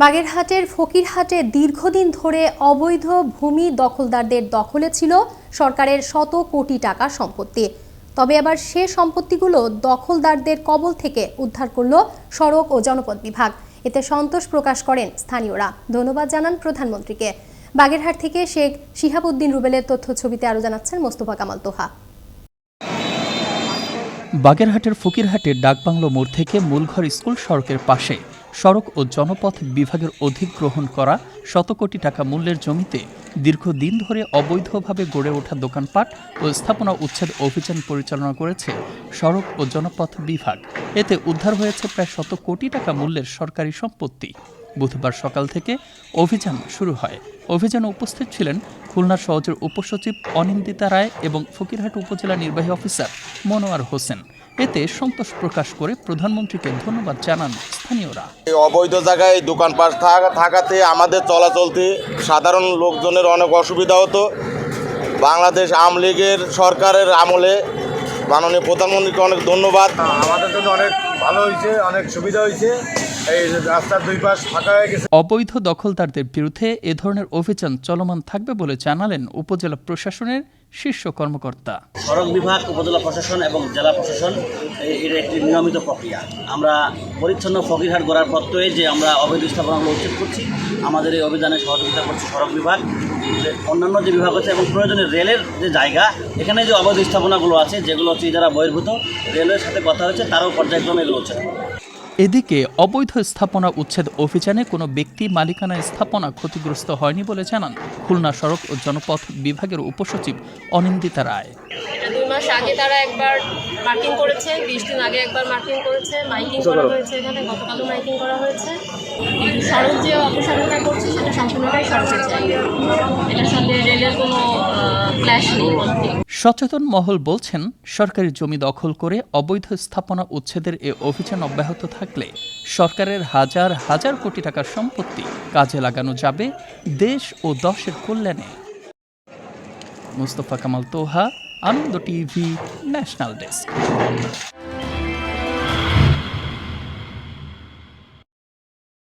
বাগেরহাটের ফকিরহাটে দীর্ঘদিন ধরে অবৈধ ভূমি দখলদারদের দখলে ছিল সরকারের শত কোটি টাকা সম্পত্তি। তবে এবার সে সম্পত্তিগুলো দখলদারদের কবল থেকে উদ্ধার করল সড়ক ও জনপদ বিভাগ। এতে সন্তোষ প্রকাশ করেন স্থানীয়রা। ধন্যবাদ জানান প্রধানমন্ত্রীকে। বাগেরহাট থেকে শেখ শিহাবুদ্দিন রুবেলের তথ্য ছবিতে আরও জানাচ্ছেন মোস্তফা কামাল তোহা। বাগেরহাটের ফকিরহাটের ডাকবাংলো মোড় থেকে মূলঘর স্কুল সড়কের পাশে সড়ক ও জনপথ বিভাগের অধিগ্রহণ করা শত কোটি টাকা মূল্যের জমিতে দীর্ঘদিন ধরে অবৈধভাবে গড়ে ওঠা দোকানপাট ও স্থাপনা উচ্ছেদ অভিযান পরিচালনা করেছে সড়ক ও জনপথ বিভাগ। এতে উদ্ধার হয়েছে প্রায় শত কোটি টাকা মূল্যের সরকারি সম্পত্তি। বুধবার সকাল থেকে অভিযান শুরু হয়। অভিযানে উপস্থিত ছিলেন খুলনা সহজের উপসচিব অনিন্দিতা রায় এবং ফকিরহাট উপজেলা নির্বাহী অফিসার মনোয়ার হোসেন। এতে সন্তোষ প্রকাশ করে প্রধানমন্ত্রীকে ধন্যবাদ জানান স্থানীয়রা। এই অবৈধ জায়গায় দোকানপাট থাকা- থাকাতে আমাদের চলাচলতে সাধারণ লোকজনের অনেক অসুবিধা হতো। বাংলাদেশ আওয়ামী লীগের সরকারের আমলে মাননীয় প্রধানমন্ত্রীকে অনেক ধন্যবাদ। আমাদের জন্য অনেক ভালো হয়েছে অনেক সুবিধা হয়েছে। এই রাস্তার দুই পাশ ফাঁকা হয়ে গেছে। অবৈধ দখলদারদের বিরুদ্ধে এ ধরনের অভিযান চলমান থাকবে বলে জানালেন উপজেলা প্রশাসনের শীর্ষ কর্মকর্তা। সড়ক বিভাগ উপজেলা প্রশাসন এবং জেলা প্রশাসন এর একটি নিয়মিত প্রক্রিয়া। আমরা পরিচ্ছন্ন ফকিরহাট গড়ার প্রত্যয়ে যে আমরা অবৈধ স্থাপনাগুলো উচ্ছেদ করছি আমাদের এই অভিযানে সহযোগিতা করছে সড়ক বিভাগ অন্যান্য যে বিভাগ আছে এবং প্রয়োজনে রেলের যে জায়গা এখানে যে অবৈধ স্থাপনাগুলো আছে যেগুলো হচ্ছে যারা বহির্ভূত রেলের সাথে কথা হচ্ছে তারাও পর্যায়ক্রমে এগুলো উচ্ছেদ। এদিকে অবৈধ স্থাপনা উচ্ছেদ অভিযানে কোনো ব্যক্তি মালিকানা স্থাপনা ক্ষতিগ্রস্ত হয়নি বলে জানান খুলনা সড়ক ও জনপথ বিভাগের উপসচিব অনিন্দিতা রায়। দুই মাস আগে তারা একবার মার্কিং করেছে, বিশ দিন আগে একবার মার্কিং করেছে, মাইকিং করা হয়েছে এখানে, গতকালও মাইকিং করা হয়েছে। সড়ক যে অপসারণটা করছে সেটা সম্পূর্ণটাই সড়কের জায়গা। এটার সাথে রেলের কোনো সচেতন মহল বলছেন, সরকারি জমি দখল করে অবৈধ স্থাপনা উচ্ছেদের এ অভিযান অব্যাহত থাকলে সরকারের হাজার হাজার কোটি টাকার সম্পত্তি কাজে লাগানো যাবে দেশ ও দশের কল্যাণে। Mustafa Kamal Toha, Ananda TV, national desk.